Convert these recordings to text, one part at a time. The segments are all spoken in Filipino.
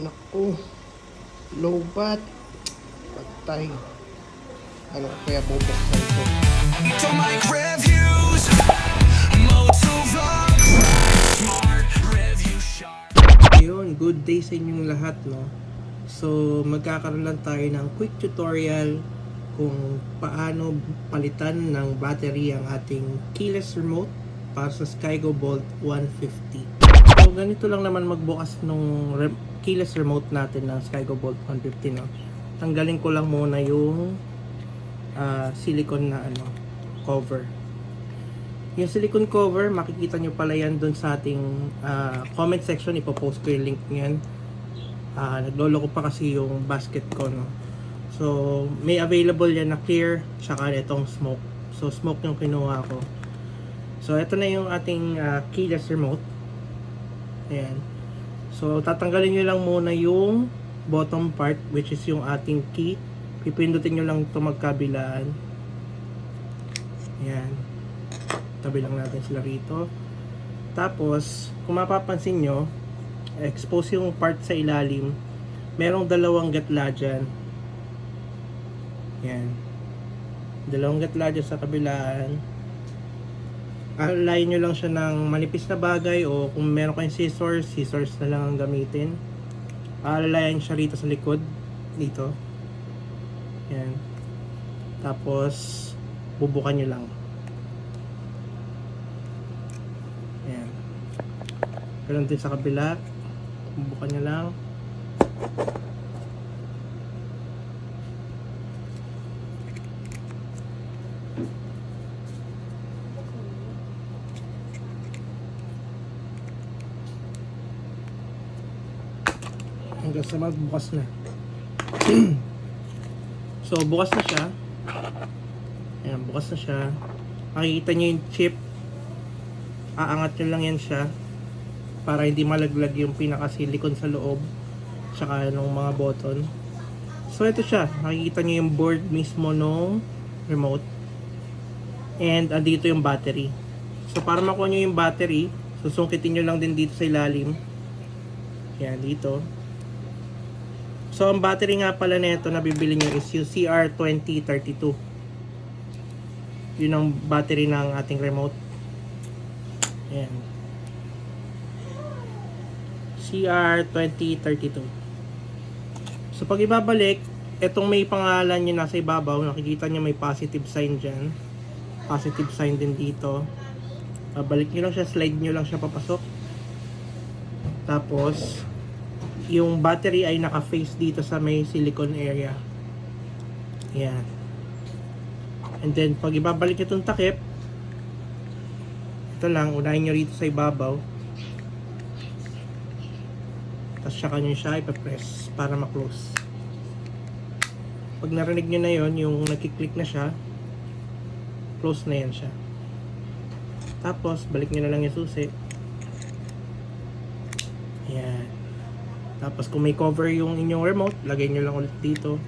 Naku. Low bat. Patay. Ano kaya bubuksan ko? To my reviews, Moto Vlog, Smart Review Shark. Ayun, good day sa inyong lahat, no? So, magkakaroon lang tayo ng quick tutorial kung paano palitan ng battery ang ating keyless remote para sa Skygo Bolt 150. So, ganito lang naman magbukas nung re- keyless remote natin ng Skygo Bolt 150, no? Tanggalin ko lang muna yung ah, silicone na ano, cover. Yung silicone cover, makikita nyo pala yan dun sa ating ah, comment section. Ipopost ko yung link niyan. Ah, naglolo ko pa kasi yung basket ko, no. So, may available yan na clear, tsaka itong smoke. So, smoke yung kinuha ko. So, ito na yung ating ah, keyless remote. Ayan. So, tatanggalin nyo lang muna yung bottom part, which is yung ating key. Pipindutin nyo lang ito magkabilaan. Ayan. Tabi lang natin sila rito. Tapos, kung mapapansin nyo, expose yung part sa ilalim. Merong dalawang gatla dyan. Yan. Dalawang gatla dyan sa kabilaan. Alayin nyo lang siya ng manipis na bagay o kung meron kayong scissors, scissors na lang ang gamitin. Alalayan siya rito sa likod. Dito. Yan. Tapos, bubukan nyo lang. Ayan. Ganun din sa kabila. Bubukan nyo lang. Hanggang sa magbukas na. so, bukas na siya. Ayan, bukas na siya. Makikita nyo yung chip. Aangat nyo lang yan siya para hindi malaglag yung pinaka-silicone sa loob tsaka ng mga button. So ito siya. Makikita nyo yung board mismo nung remote. And andito yung battery. So para makuha nyo yung battery susungkitin nyo lang din dito sa ilalim. Yan dito so ang battery nga pala nito na bibili nyo is yung CR2032 yun ang battery ng ating remote Ayan. CR2032. So, pag ibabalik, itong may pangalan nyo nasa ibabaw, nakikita nyo may positive sign dyan. Positive sign din dito. Babalik nyo lang siya, slide nyo lang siya papasok. Tapos, yung battery ay naka-face dito sa may silicone area. Ayan. And then, pag ibabalik itong takip, ito lang, unahin nyo rito sa ibabaw. Tapos saka nyo siya ipapress para ma-close. Pag narinig nyo na yon yung nagkiklik na siya, close na yan siya. Tapos, balik nyo na lang yung susi. Ayan. Tapos, kung may cover yung inyong remote, lagay nyo lang ulit dito.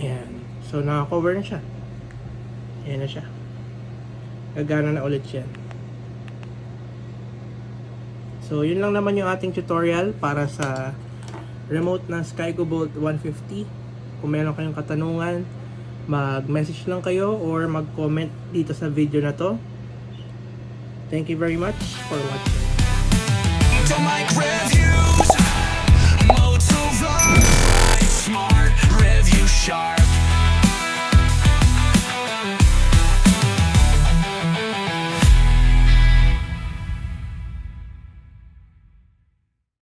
Ayan. So, naka-cover na siya. Ayan na siya. Gagana na ulit siya. So, yun lang naman yung ating tutorial para sa remote ng Skygo Bolt 150. Kung meron kayong katanungan, mag-message lang kayo or mag-comment dito sa video na to. Thank you very much for watching.